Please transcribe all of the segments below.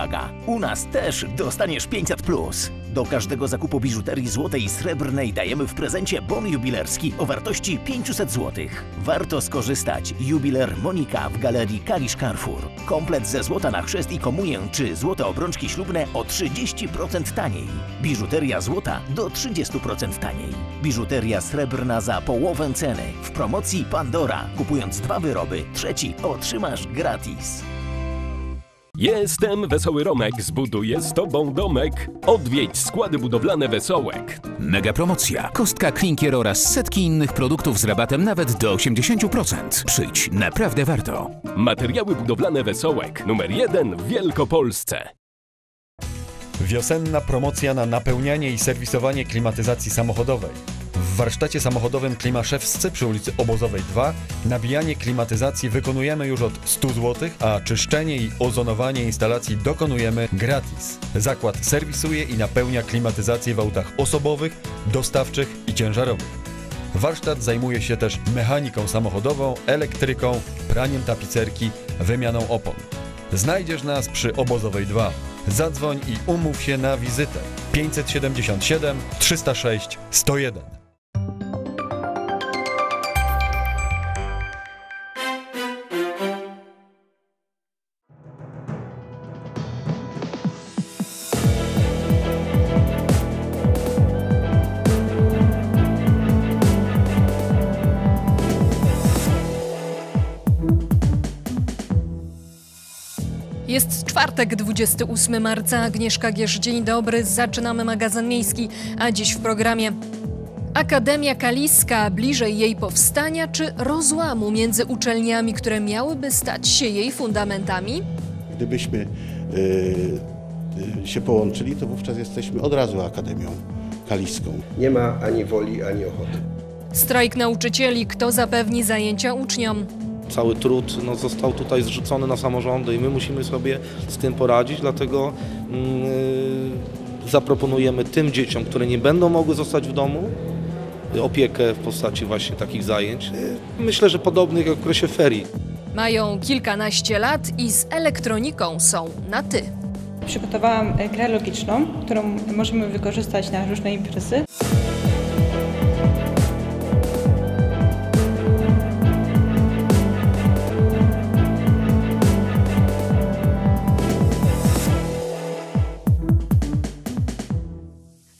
uwaga, u nas też dostaniesz 500 plus. Do każdego zakupu biżuterii złotej i srebrnej dajemy w prezencie bon jubilerski o wartości 500 zł. Warto skorzystać. Jubiler Monika w galerii Kalisz Carrefour. Komplet ze złota na chrzest i komunię czy złote obrączki ślubne o 30% taniej. Biżuteria złota do 30% taniej. Biżuteria srebrna za połowę ceny. W promocji Pandora. Kupując dwa wyroby, trzeci otrzymasz gratis. Jestem Wesoły Romek, zbuduję z Tobą domek. Odwiedź składy budowlane Wesołek. Mega promocja. Kostka, klinkier oraz setki innych produktów z rabatem nawet do 80%. Przyjdź, naprawdę warto. Materiały budowlane Wesołek, numer jeden w Wielkopolsce. Wiosenna promocja na napełnianie i serwisowanie klimatyzacji samochodowej. Warsztacie samochodowym Klimaszewscy przy ulicy Obozowej 2 nabijanie klimatyzacji wykonujemy już od 100 zł, a czyszczenie i ozonowanie instalacji dokonujemy gratis. Zakład serwisuje i napełnia klimatyzację w autach osobowych, dostawczych i ciężarowych. Warsztat zajmuje się też mechaniką samochodową, elektryką, praniem tapicerki, wymianą opon. Znajdziesz nas przy Obozowej 2. Zadzwoń i umów się na wizytę 577 306 101. Jest czwartek, 28 marca. Agnieszka Gierz, dzień dobry. Zaczynamy magazyn miejski, a dziś w programie. Akademia Kaliska bliżej jej powstania czy rozłamu między uczelniami, które miałyby stać się jej fundamentami? Gdybyśmy y, y, się połączyli, to wówczas jesteśmy od razu Akademią Kaliską. Nie ma ani woli, ani ochoty. Strajk nauczycieli, kto zapewni zajęcia uczniom? Cały trud no, został tutaj zrzucony na samorządy i my musimy sobie z tym poradzić, dlatego yy, zaproponujemy tym dzieciom, które nie będą mogły zostać w domu, y, opiekę w postaci właśnie takich zajęć. Y, Myślę, że podobnych jak w okresie ferii. Mają kilkanaście lat i z elektroniką są na ty. Przygotowałam grę logiczną, którą możemy wykorzystać na różne imprezy.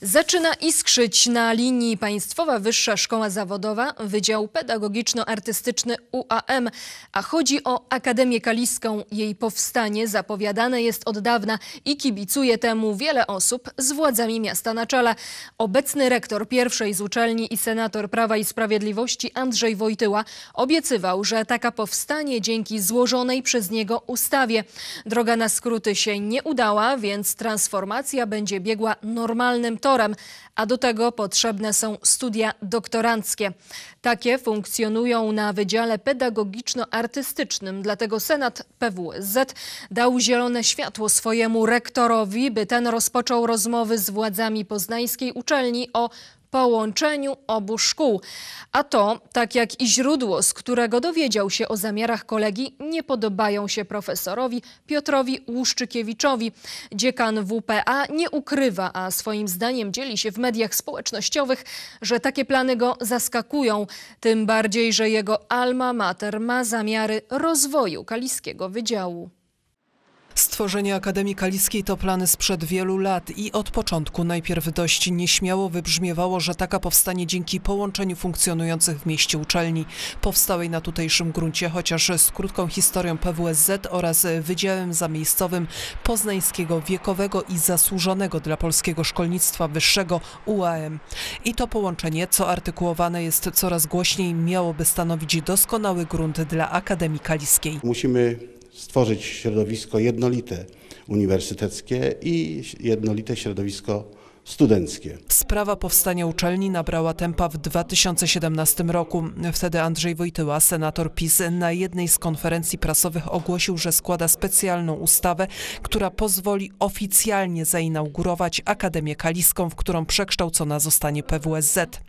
Zaczyna iskrzyć na linii Państwowa Wyższa Szkoła Zawodowa, Wydział Pedagogiczno-Artystyczny UAM, a chodzi o Akademię Kaliską. Jej powstanie zapowiadane jest od dawna i kibicuje temu wiele osób z władzami miasta na czele. Obecny rektor pierwszej z uczelni i senator Prawa i Sprawiedliwości Andrzej Wojtyła obiecywał, że taka powstanie dzięki złożonej przez niego ustawie. Droga na skróty się nie udała, więc transformacja będzie biegła normalnym torem, a do tego potrzebne są studia doktoranckie. Takie funkcjonują na Wydziale Pedagogiczno-Artystycznym, dlatego Senat PWSZ dał zielone światło swojemu rektorowi, by ten rozpoczął rozmowy z władzami poznańskiej uczelni o połączeniu obu szkół. A to, tak jak i źródło, z którego dowiedział się o zamiarach kolegi, nie podobają się profesorowi Piotrowi Łuszczykiewiczowi. Dziekan WPA nie ukrywa, a swoim zdaniem dzieli się w mediach społecznościowych, że takie plany go zaskakują. Tym bardziej, że jego alma mater ma zamiary rozwoju kaliskiego wydziału. Stworzenie Akademii Kaliskiej to plany sprzed wielu lat i od początku najpierw dość nieśmiało wybrzmiewało, że taka powstanie dzięki połączeniu funkcjonujących w mieście uczelni, powstałej na tutejszym gruncie, chociaż z krótką historią PWSZ oraz Wydziałem Zamiejscowym Poznańskiego Wiekowego i Zasłużonego dla polskiego szkolnictwa wyższego UAM. I to połączenie, co artykułowane jest coraz głośniej, miałoby stanowić doskonały grunt dla Akademii Kaliskiej. Musimy stworzyć środowisko jednolite uniwersyteckie i jednolite środowisko studenckie. Sprawa powstania uczelni nabrała tempa w 2017 roku. Wtedy Andrzej Wojtyła, senator PiS, na jednej z konferencji prasowych ogłosił, że składa specjalną ustawę, która pozwoli oficjalnie zainaugurować Akademię Kaliską, w którą przekształcona zostanie PWSZ.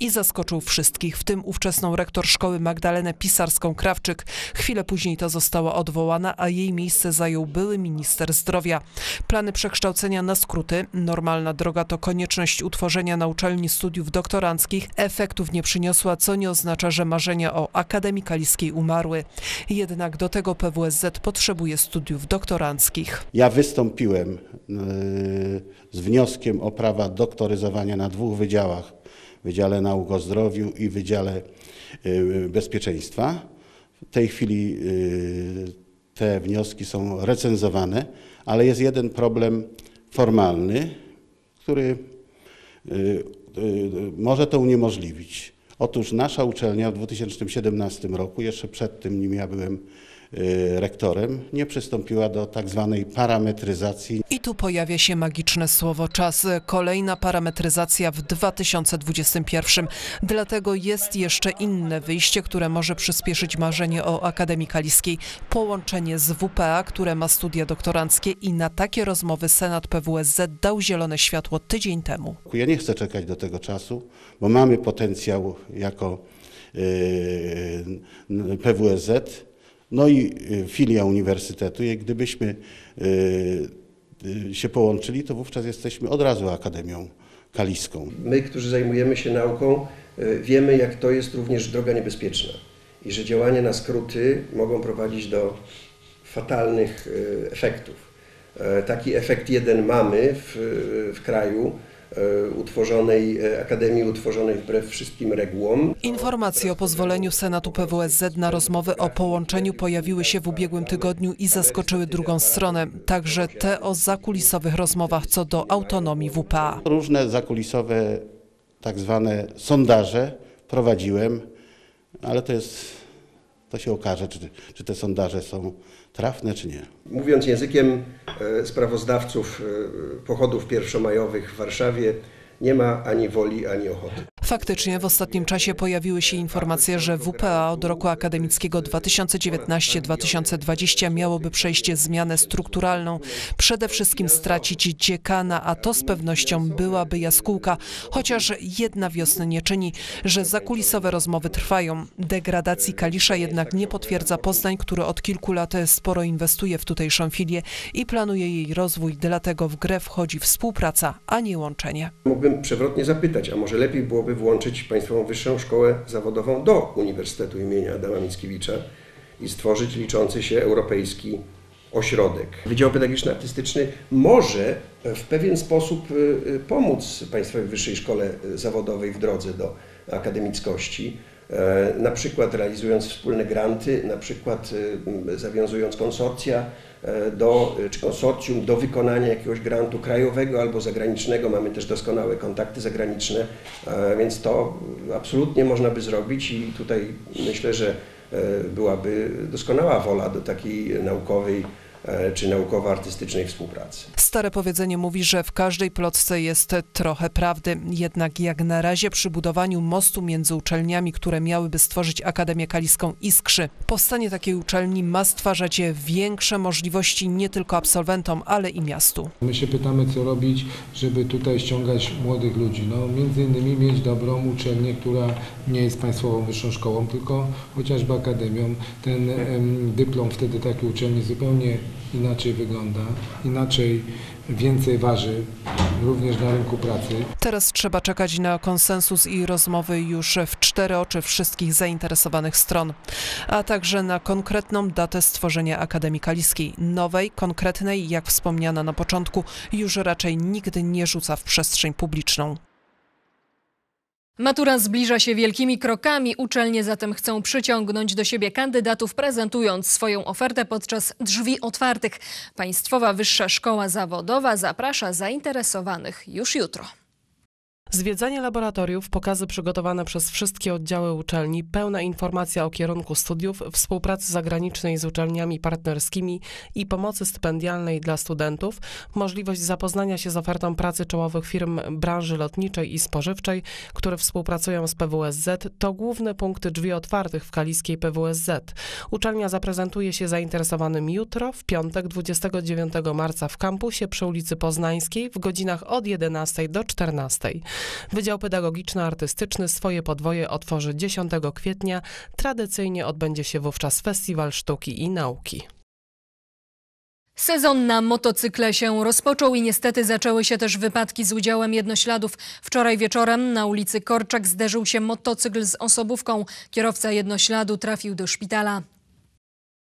I zaskoczył wszystkich, w tym ówczesną rektor szkoły Magdalenę Pisarską-Krawczyk. Chwilę później to została odwołana, a jej miejsce zajął były minister zdrowia. Plany przekształcenia na skróty, normalna droga to konieczność utworzenia na uczelni studiów doktoranckich, efektów nie przyniosła, co nie oznacza, że marzenia o Akademii Kaliskiej umarły. Jednak do tego PWSZ potrzebuje studiów doktoranckich. Ja wystąpiłem yy, z wnioskiem o prawa doktoryzowania na dwóch wydziałach. Wydziale Nauk o Zdrowiu i Wydziale yy, Bezpieczeństwa. W tej chwili yy, te wnioski są recenzowane, ale jest jeden problem formalny, który y, y, może to uniemożliwić. Otóż nasza uczelnia w 2017 roku, jeszcze przed tym nim ja byłem rektorem, nie przystąpiła do tak zwanej parametryzacji. I tu pojawia się magiczne słowo czas. Kolejna parametryzacja w 2021. Dlatego jest jeszcze inne wyjście, które może przyspieszyć marzenie o Akademii Kaliskiej. Połączenie z WPA, które ma studia doktoranckie i na takie rozmowy Senat PWSZ dał zielone światło tydzień temu. Ja nie chcę czekać do tego czasu, bo mamy potencjał jako yy, PWSZ, no i yy, filia uniwersytetu. I gdybyśmy yy, się połączyli, to wówczas jesteśmy od razu Akademią Kaliską. My, którzy zajmujemy się nauką, y, wiemy, jak to jest również droga niebezpieczna i że działania na skróty mogą prowadzić do fatalnych y, efektów. E, Taki efekt jeden mamy w, w kraju, utworzonej, e, Akademii utworzonej wbrew wszystkim regułom. Informacje o pozwoleniu Senatu PWSZ na rozmowy o połączeniu pojawiły się w ubiegłym tygodniu i zaskoczyły drugą stronę, także te o zakulisowych rozmowach co do autonomii WPA. Różne zakulisowe tak zwane sondaże prowadziłem, ale to jest, to się okaże, czy, czy te sondaże są trafne, czy nie. Mówiąc językiem e, sprawozdawców e, pochodów pierwszomajowych w Warszawie, nie ma ani woli, ani ochoty. Faktycznie w ostatnim czasie pojawiły się informacje, że WPA od roku akademickiego 2019-2020 miałoby przejść zmianę strukturalną. Przede wszystkim stracić dziekana, a to z pewnością byłaby jaskółka, chociaż jedna wiosny nie czyni, że zakulisowe rozmowy trwają. Degradacji Kalisza jednak nie potwierdza Poznań, który od kilku lat sporo inwestuje w tutejszą filię i planuje jej rozwój, dlatego w grę wchodzi współpraca, a nie łączenie. Mógłbym przewrotnie zapytać, a może lepiej byłoby włączyć Państwową Wyższą Szkołę Zawodową do Uniwersytetu imienia Adama Mickiewicza i stworzyć liczący się europejski ośrodek. Wydział Pedagogiczno-Artystyczny może w pewien sposób y, y, pomóc Państwowej Wyższej Szkole Zawodowej w drodze do akademickości, e, na przykład realizując wspólne granty, na przykład y, zawiązując konsorcja do, czy konsorcjum do wykonania jakiegoś grantu krajowego albo zagranicznego. Mamy też doskonałe kontakty zagraniczne, e, więc to absolutnie można by zrobić i tutaj myślę, że e, byłaby doskonała wola do takiej naukowej e, czy naukowo-artystycznej współpracy. Stare powiedzenie mówi, że w każdej plotce jest trochę prawdy. Jednak jak na razie przy budowaniu mostu między uczelniami, które miałyby stworzyć Akademię Kaliską Iskrzy, powstanie takiej uczelni ma stwarzać większe możliwości nie tylko absolwentom, ale i miastu. My się pytamy, co robić, żeby tutaj ściągać młodych ludzi. No, między innymi mieć dobrą uczelnię, która nie jest państwową wyższą szkołą, tylko chociażby akademią. Ten em, dyplom wtedy takiej uczelni zupełnie inaczej wygląda, inaczej więcej waży, również na rynku pracy. Teraz trzeba czekać na konsensus i rozmowy już w cztery oczy wszystkich zainteresowanych stron, a także na konkretną datę stworzenia Akademii Kaliskiej. Nowej, konkretnej, jak wspomniana na początku, już raczej nigdy nie rzuca w przestrzeń publiczną. Matura zbliża się wielkimi krokami. Uczelnie zatem chcą przyciągnąć do siebie kandydatów, prezentując swoją ofertę podczas drzwi otwartych. Państwowa Wyższa Szkoła Zawodowa zaprasza zainteresowanych już jutro. Zwiedzanie laboratoriów, pokazy przygotowane przez wszystkie oddziały uczelni, pełna informacja o kierunku studiów, współpracy zagranicznej z uczelniami partnerskimi i pomocy stypendialnej dla studentów, możliwość zapoznania się z ofertą pracy czołowych firm branży lotniczej i spożywczej, które współpracują z PWSZ, to główne punkty drzwi otwartych w kaliskiej PWSZ. Uczelnia zaprezentuje się zainteresowanym jutro, w piątek 29 marca w kampusie przy ulicy Poznańskiej w godzinach od 11 do 14. Wydział Pedagogiczno-Artystyczny swoje podwoje otworzy 10 kwietnia. Tradycyjnie odbędzie się wówczas Festiwal Sztuki i Nauki. Sezon na motocykle się rozpoczął i niestety zaczęły się też wypadki z udziałem jednośladów. Wczoraj wieczorem na ulicy Korczak zderzył się motocykl z osobówką. Kierowca jednośladu trafił do szpitala.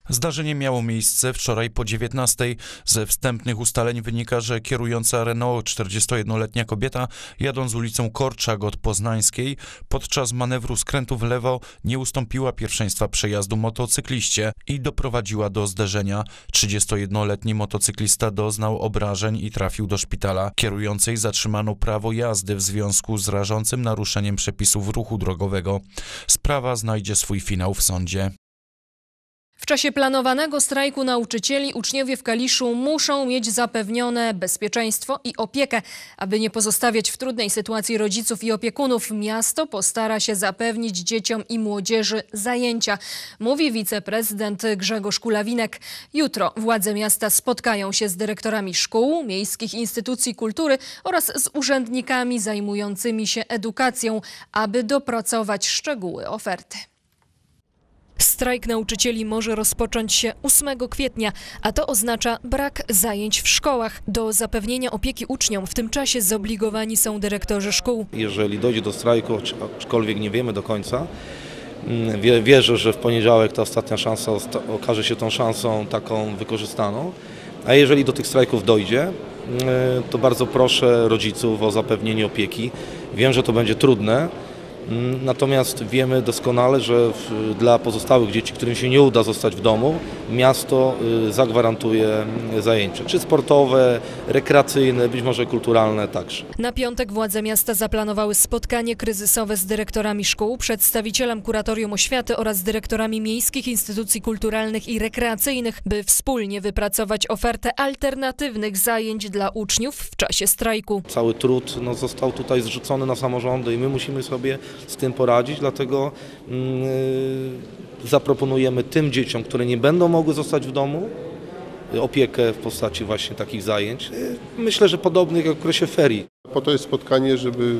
Zdarzenie miało miejsce wczoraj po 19. Ze wstępnych ustaleń wynika, że kierująca Renault 41-letnia kobieta, jadąc ulicą Korczak od Poznańskiej, podczas manewru skrętu w lewo nie ustąpiła pierwszeństwa przejazdu motocykliście i doprowadziła do zderzenia. 31-letni motocyklista doznał obrażeń i trafił do szpitala. Kierującej zatrzymano prawo jazdy w związku z rażącym naruszeniem przepisów ruchu drogowego. Sprawa znajdzie swój finał w sądzie. W czasie planowanego strajku nauczycieli uczniowie w Kaliszu muszą mieć zapewnione bezpieczeństwo i opiekę. Aby nie pozostawiać w trudnej sytuacji rodziców i opiekunów, miasto postara się zapewnić dzieciom i młodzieży zajęcia, mówi wiceprezydent Grzegorz Kulawinek. Jutro władze miasta spotkają się z dyrektorami szkół, miejskich instytucji kultury oraz z urzędnikami zajmującymi się edukacją, aby dopracować szczegóły oferty. Strajk nauczycieli może rozpocząć się 8 kwietnia, a to oznacza brak zajęć w szkołach. Do zapewnienia opieki uczniom w tym czasie zobligowani są dyrektorzy szkół. Jeżeli dojdzie do strajku, aczkolwiek nie wiemy do końca, mm, wierzę, że w poniedziałek ta ostatnia szansa okaże się tą szansą taką wykorzystaną. A jeżeli do tych strajków dojdzie, mm, to bardzo proszę rodziców o zapewnienie opieki. Wiem, że to będzie trudne, Natomiast wiemy doskonale, że dla pozostałych dzieci, którym się nie uda zostać w domu, miasto y, zagwarantuje zajęcia, czy sportowe, rekreacyjne, być może kulturalne także. Na piątek władze miasta zaplanowały spotkanie kryzysowe z dyrektorami szkół, przedstawicielem kuratorium oświaty oraz dyrektorami miejskich instytucji kulturalnych i rekreacyjnych, by wspólnie wypracować ofertę alternatywnych zajęć dla uczniów w czasie strajku. Cały trud no, został tutaj zrzucony na samorządy i my musimy sobie z tym poradzić, dlatego yy, zaproponujemy tym dzieciom, które nie będą mogły zostać w domu, opiekę w postaci właśnie takich zajęć. Myślę, że podobnych jak w okresie ferii. Po to jest spotkanie, żeby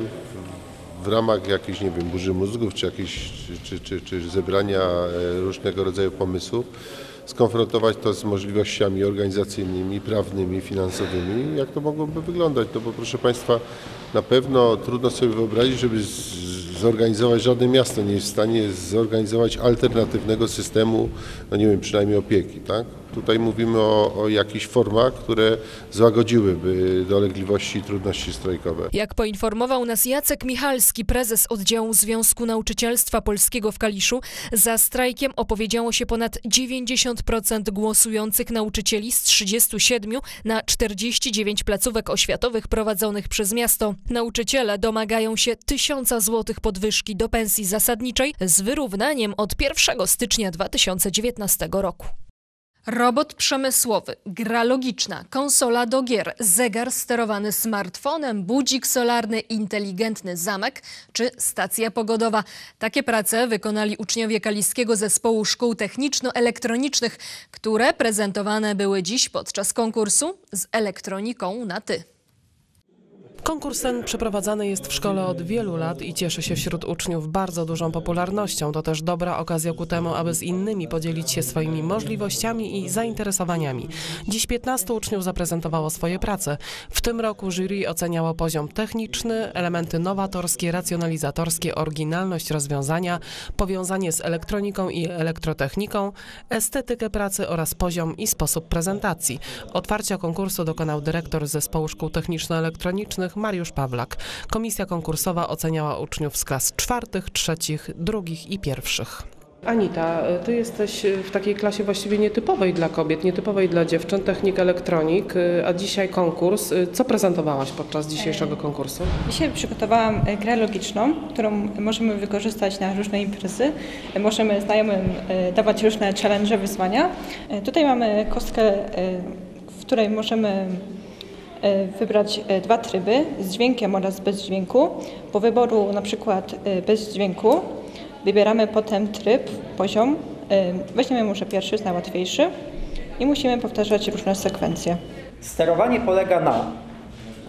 w ramach jakiejś, nie wiem, burzy mózgów, czy, jakieś, czy, czy, czy zebrania e, różnego rodzaju pomysłów, skonfrontować to z możliwościami organizacyjnymi, prawnymi, finansowymi, jak to mogłoby wyglądać. No bo proszę Państwa, na pewno trudno sobie wyobrazić, żeby zorganizować, żadne miasto nie jest w stanie zorganizować alternatywnego systemu, no nie wiem, przynajmniej opieki, tak? Tutaj mówimy o, o jakichś formach, które złagodziłyby dolegliwości i trudności strajkowe. Jak poinformował nas Jacek Michalski, prezes oddziału Związku Nauczycielstwa Polskiego w Kaliszu, za strajkiem opowiedziało się ponad 90% głosujących nauczycieli z 37 na 49 placówek oświatowych prowadzonych przez miasto. Nauczyciele domagają się tysiąca złotych podwyżki do pensji zasadniczej z wyrównaniem od 1 stycznia 2019 roku. Robot przemysłowy, gra logiczna, konsola do gier, zegar sterowany smartfonem, budzik solarny, inteligentny zamek czy stacja pogodowa. Takie prace wykonali uczniowie Kaliskiego Zespołu Szkół Techniczno-Elektronicznych, które prezentowane były dziś podczas konkursu z elektroniką na ty. Konkurs ten przeprowadzany jest w szkole od wielu lat i cieszy się wśród uczniów bardzo dużą popularnością. To też dobra okazja ku temu, aby z innymi podzielić się swoimi możliwościami i zainteresowaniami. Dziś 15 uczniów zaprezentowało swoje prace. W tym roku jury oceniało poziom techniczny, elementy nowatorskie, racjonalizatorskie, oryginalność rozwiązania, powiązanie z elektroniką i elektrotechniką, estetykę pracy oraz poziom i sposób prezentacji. Otwarcia konkursu dokonał dyrektor Zespołu Szkół Techniczno-Elektronicznych Mariusz Pawlak. Komisja konkursowa oceniała uczniów z klas czwartych, trzecich, drugich i pierwszych. Anita, ty jesteś w takiej klasie właściwie nietypowej dla kobiet, nietypowej dla dziewcząt, technik elektronik, a dzisiaj konkurs. Co prezentowałaś podczas dzisiejszego konkursu? Dzisiaj przygotowałam grę logiczną, którą możemy wykorzystać na różne imprezy. Możemy znajomym dawać różne challenge, wyzwania. Tutaj mamy kostkę, w której możemy wybrać dwa tryby z dźwiękiem oraz bez dźwięku. Po wyboru na przykład bez dźwięku Wybieramy potem tryb, poziom. Weźmiemy może pierwszy, jest najłatwiejszy i musimy powtarzać różne sekwencje. Sterowanie polega na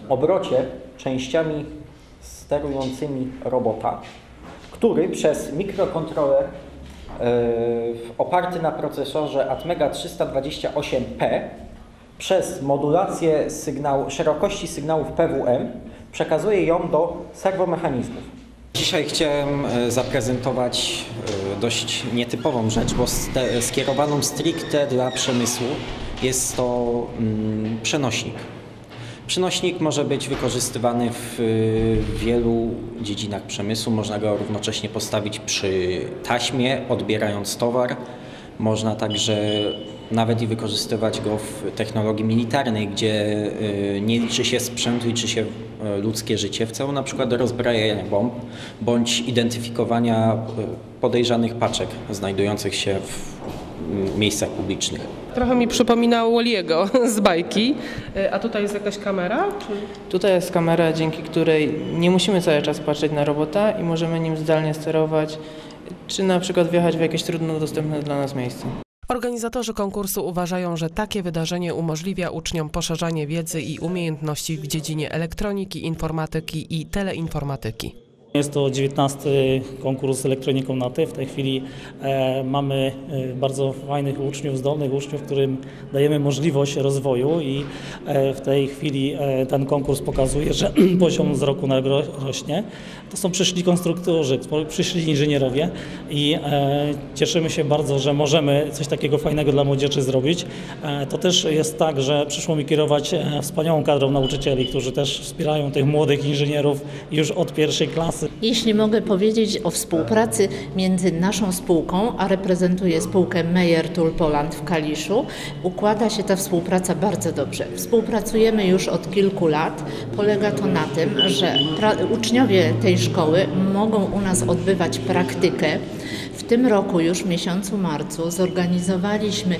obrocie częściami sterującymi robota, który przez mikrokontroler oparty na procesorze Atmega 328P przez modulację sygnału, szerokości sygnałów PWM przekazuje ją do serwomechanizmów. Dzisiaj chciałem zaprezentować dość nietypową rzecz, bo skierowaną stricte dla przemysłu jest to przenośnik. Przenośnik może być wykorzystywany w wielu dziedzinach przemysłu. Można go równocześnie postawić przy taśmie, odbierając towar. Można także nawet i wykorzystywać go w technologii militarnej, gdzie nie liczy się sprzęt, liczy się ludzkie życie w celu na przykład rozbrajania bomb bądź identyfikowania podejrzanych paczek znajdujących się w miejscach publicznych. Trochę mi przypomina Walliego z bajki. A tutaj jest jakaś kamera? Czy... Tutaj jest kamera, dzięki której nie musimy cały czas patrzeć na robota i możemy nim zdalnie sterować, czy na przykład wjechać w jakieś trudno dostępne dla nas miejsce. Organizatorzy konkursu uważają, że takie wydarzenie umożliwia uczniom poszerzanie wiedzy i umiejętności w dziedzinie elektroniki, informatyki i teleinformatyki. Jest to 19 konkurs z elektroniką NATY. W tej chwili e, mamy e, bardzo fajnych uczniów, zdolnych uczniów, którym dajemy możliwość rozwoju i e, w tej chwili e, ten konkurs pokazuje, że poziom z roku na rok rośnie. To są przyszli konstruktorzy, przyszli inżynierowie i e, cieszymy się bardzo, że możemy coś takiego fajnego dla młodzieży zrobić. E, to też jest tak, że przyszło mi kierować e, wspaniałą kadrą nauczycieli, którzy też wspierają tych młodych inżynierów już od pierwszej klasy. Jeśli mogę powiedzieć o współpracy między naszą spółką, a reprezentuję spółkę Meyer Tool Poland w Kaliszu, układa się ta współpraca bardzo dobrze. Współpracujemy już od kilku lat. Polega to na tym, że uczniowie tej szkoły mogą u nas odbywać praktykę. W tym roku już w miesiącu marcu zorganizowaliśmy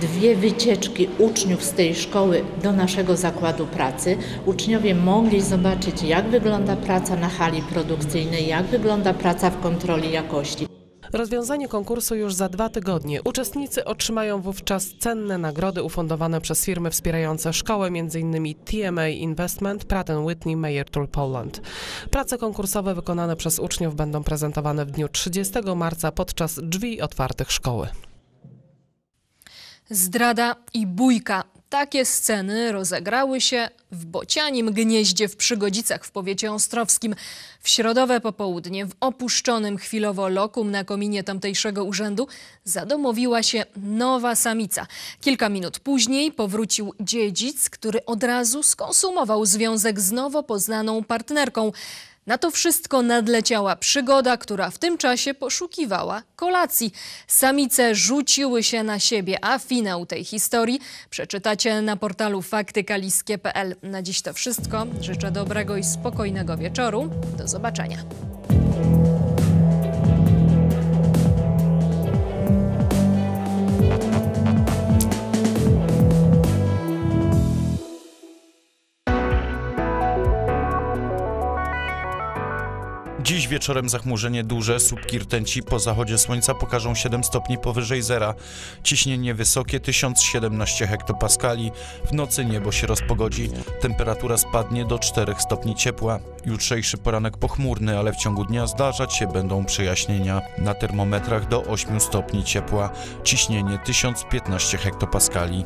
dwie wycieczki uczniów z tej szkoły do naszego zakładu pracy. Uczniowie mogli zobaczyć, jak wygląda praca na hali produkcyjnej, jak wygląda praca w kontroli jakości. Rozwiązanie konkursu już za dwa tygodnie. Uczestnicy otrzymają wówczas cenne nagrody ufundowane przez firmy wspierające szkołę, m.in. TMA Investment, Pratt Whitney, Mayer Tool Poland. Prace konkursowe wykonane przez uczniów będą prezentowane w dniu 30 marca podczas drzwi otwartych szkoły. Zdrada i bójka. Takie sceny rozegrały się w Bocianim Gnieździe w Przygodzicach w powiecie ostrowskim. W środowe popołudnie w opuszczonym chwilowo lokum na kominie tamtejszego urzędu zadomowiła się nowa samica. Kilka minut później powrócił dziedzic, który od razu skonsumował związek z nowo poznaną partnerką. Na to wszystko nadleciała przygoda, która w tym czasie poszukiwała kolacji. Samice rzuciły się na siebie, a finał tej historii przeczytacie na portalu faktykaliskie.pl. Na dziś to wszystko. Życzę dobrego i spokojnego wieczoru. Do zobaczenia. Wieczorem zachmurzenie duże, słupki rtęci po zachodzie słońca pokażą 7 stopni powyżej zera. Ciśnienie wysokie 1017 hektopaskali. W nocy niebo się rozpogodzi. Temperatura spadnie do 4 stopni ciepła. Jutrzejszy poranek pochmurny, ale w ciągu dnia zdarzać się będą przejaśnienia. Na termometrach do 8 stopni ciepła. Ciśnienie 1015 hektopaskali.